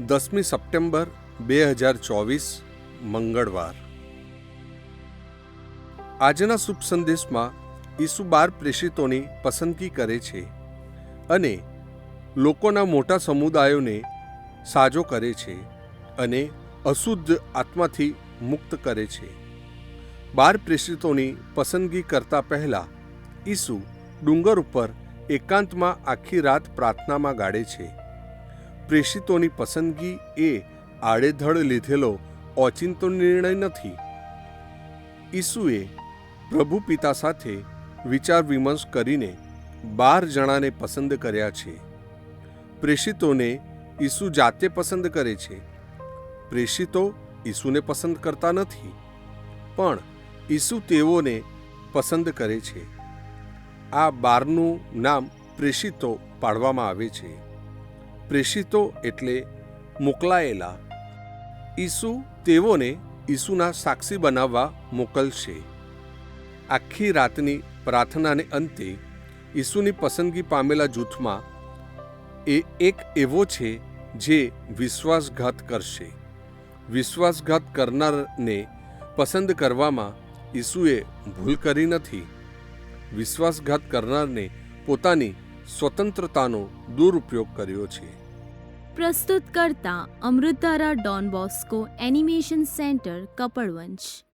દસમી સપ્ટેમ્બર બે હજાર ચોવીસ, મંગળવાર. આજના શુભ સંદેશમાં ઈસુ બાર પ્રેષિતોની પસંદગી કરે છે અને લોકોના મોટા સમુદાયોને સાજો કરે છે અને અશુદ્ધ આત્માથી મુક્ત કરે છે. બાર પ્રેષિતોની પસંદગી કરતા પહેલાં ઈસુ ડુંગર ઉપર એકાંતમાં આખી રાત પ્રાર્થનામાં ગાળે છે. પ્રેષિતોની પસંદગી એ આડેધડ લીધેલો ઓચિંતો નિર્ણય નથી. ઈસુએ પ્રભુ પિતા સાથે વિચાર વિમર્શ કરીને બાર જણાને પસંદ કર્યા છે. પ્રેષિતોને ઈસુ જાતે પસંદ કરે છે. પ્રેષિતો ઈસુને પસંદ કરતા નથી, પણ ઈસુ તેઓને પસંદ કરે છે. આ બારનું નામ પ્રેષિતો પાડવામાં આવે છે. પ્રેષિતો એટલે મોકલાયેલા. ઈસુ તેઓને ઈસુના સાક્ષી બનાવવા મોકલશે. આખી રાતની પ્રાર્થનાને અંતે ઈસુની પસંદગી પામેલા જૂથમાં એ એક એવો છે જે વિશ્વાસઘાત કરશે. વિશ્વાસઘાત કરનારને પસંદ કરવામાં ઈસુએ ભૂલ કરી નથી. વિશ્વાસઘાત કરનારને પોતાની સ્વતંત્રતાનો દુરુપયોગ કર્યો છે. પ્રસ્તુત કરતા અમૃતારા Don Bosco animation center Kapadvanj